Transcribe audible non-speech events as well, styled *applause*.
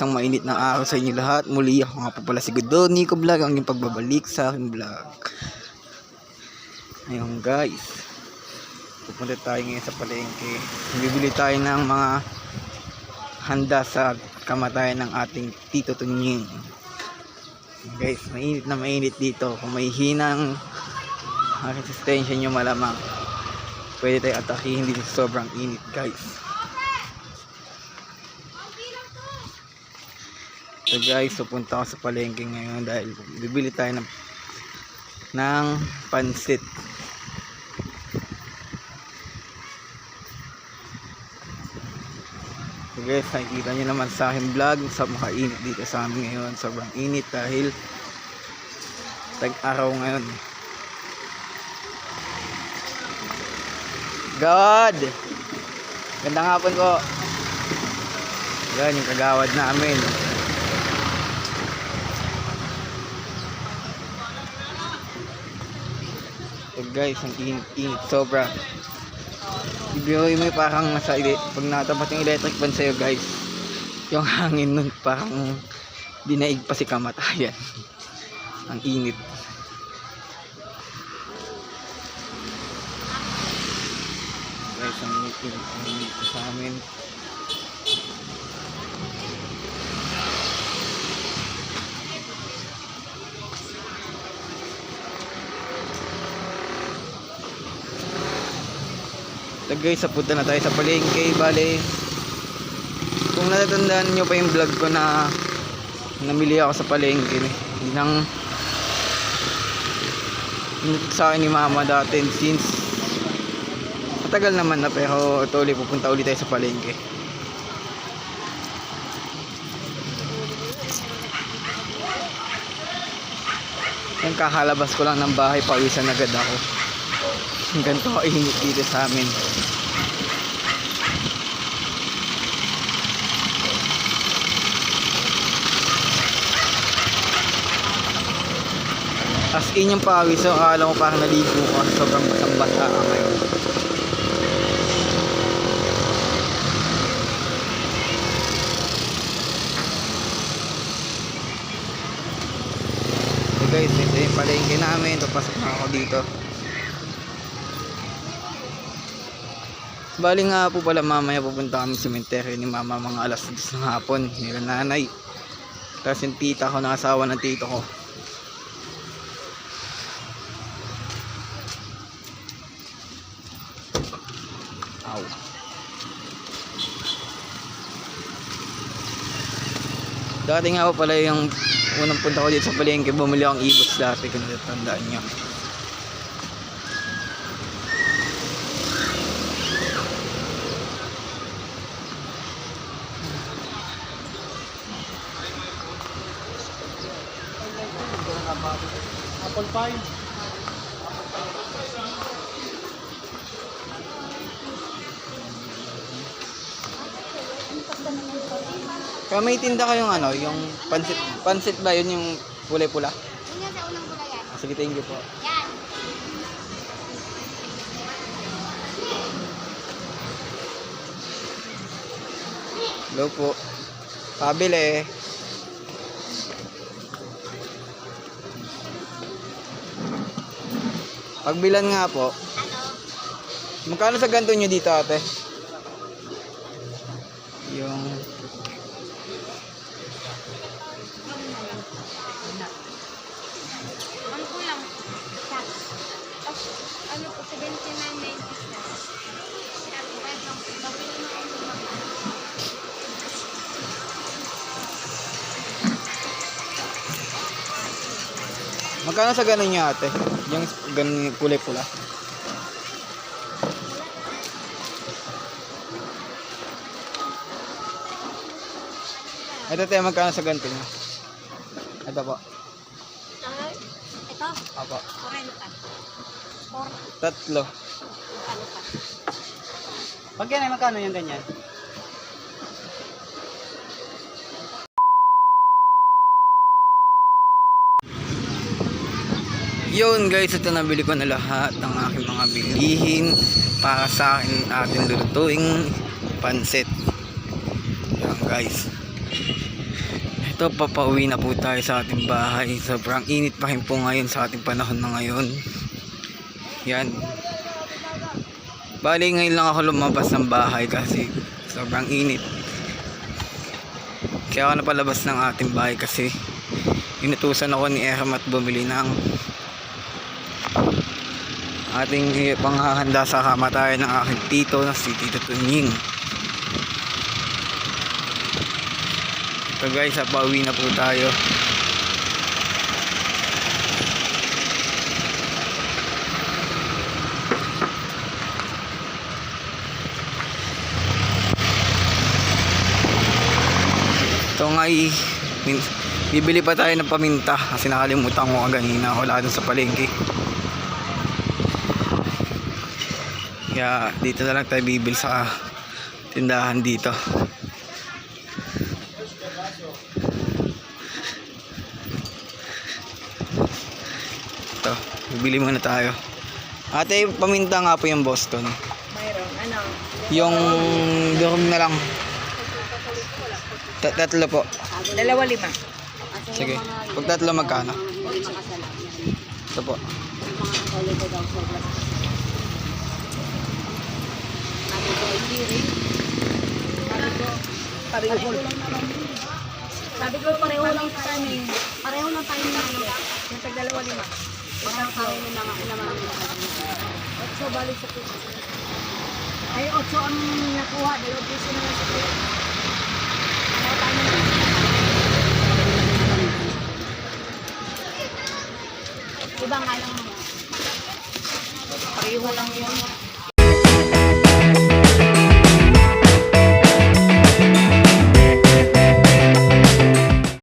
isang mainit na araw sa inyo lahat. Muli ako nga po pala si Godon, Nico Vlog, ang pagbabalik sa aking vlog. Ayun guys, pupunta tayo ngayon sa palengke. Bibili tayo ng mga handa sa kamatayan ng ating Tito Tunying. Guys, mainit na mainit dito. Kung may hinang ang resistensya nyo malamang, pwede tayo atakihin dito sobrang init guys. So guys, pupunta ako sa palengke ngayon dahil bibili tayo ng ng pansit. So guys, nakikita nyo naman sa aking vlog sa makainit dito sa amin ngayon. Sobrang init dahil tag-araw ngayon. God! Gandang hapon po. Yan yung kagawad namin. Guys, ang init-init sobra. Ibiyoy mo parang nasa pag natapat yung electric fan sa'yo guys. Yung hangin nun parang dinaig pa si kamatayan. *laughs* ang init. Guys, ang init, ang init sa amin. So guys, punta na tayo sa palengke. Bale, kung natatandaan nyo pa yung vlog ko na namili ako sa palengke. Yun ang inutot sa akin ni mama dati since matagal naman na pero ito ulit pupunta ulit tayo sa palengke. Yung kakalabas ko lang ng bahay, pawisan agad ako. Ganito kainit dito sa amin. As in yung pawis, so akala mo parang naligo ka. Sobrang basang basa ka ngayon. So guys, ito yung palengke namin. Papasok na ako dito. Bali nga po pala mamaya pupunta kami sa cemetery ni mama mga alas 10 ng hapon. Nila nanay. Tapos yung tita ko na asawa ng tito ko. Ow. Dati nga po pala yung unang punta ko dito sa palengke, bumili akong ibos dati kung natatandaan nyo. Apple pie. Kaya may tinda kayong ano, yung pansit, pansit ba yun yung kulay pula? Yun yan sa unang gulayan. Ah, sige, thank you po. Yan. Hello po. Pabili. Pagbilan nga po. Ano? Magkano sa ganto nyo dito ate? Magkano sa ganun nyo ate? Yung ganun yung kulay pula. Ito tayo magkano sa ganito nyo? Ito po. Ito, Apo. 40. 40. Tatlo. Pa? Pag yan ay magkano yung ganyan? Yun guys, ito nabili ko na lahat ng aking mga bilihin para sa akin ating lulutuing pansit. Yan guys. Ito, papauwi na po tayo sa ating bahay. Sobrang init pa rin po ngayon sa ating panahon na ngayon. Yan. Bali, ngayon lang ako lumabas ng bahay kasi sobrang init. Kaya ako napalabas ng ating bahay kasi inutusan ako ni Eram at bumili ng ating panghahanda sa kamatayan ng aking tito na si Tito Tunying. So guys, sa pauwi na po tayo. Ito nga min- bibili pa tayo ng paminta kasi nakalimutan ko kanina wala dun sa palengke. Kaya dito na lang tayo bibili sa tindahan dito. Ito, bibili muna tayo. Ate, paminta nga po yung Boston. Mayroon, ano? Yung durog na lang. Ta- tatlo po. Dalawa lima. Sige. Pag tatlo magkano? Ito po. Pareho lang naman. Sabi ko pareho lang tayo eh. Pareho lang tayo ano. Yung dalawa lima. Pareho na. Otso balik sa piso. Ay, otso ang nakuha. Dalawang piso na lang sa piso. Ano tayo na Iba nga lang. Pareho lang yun.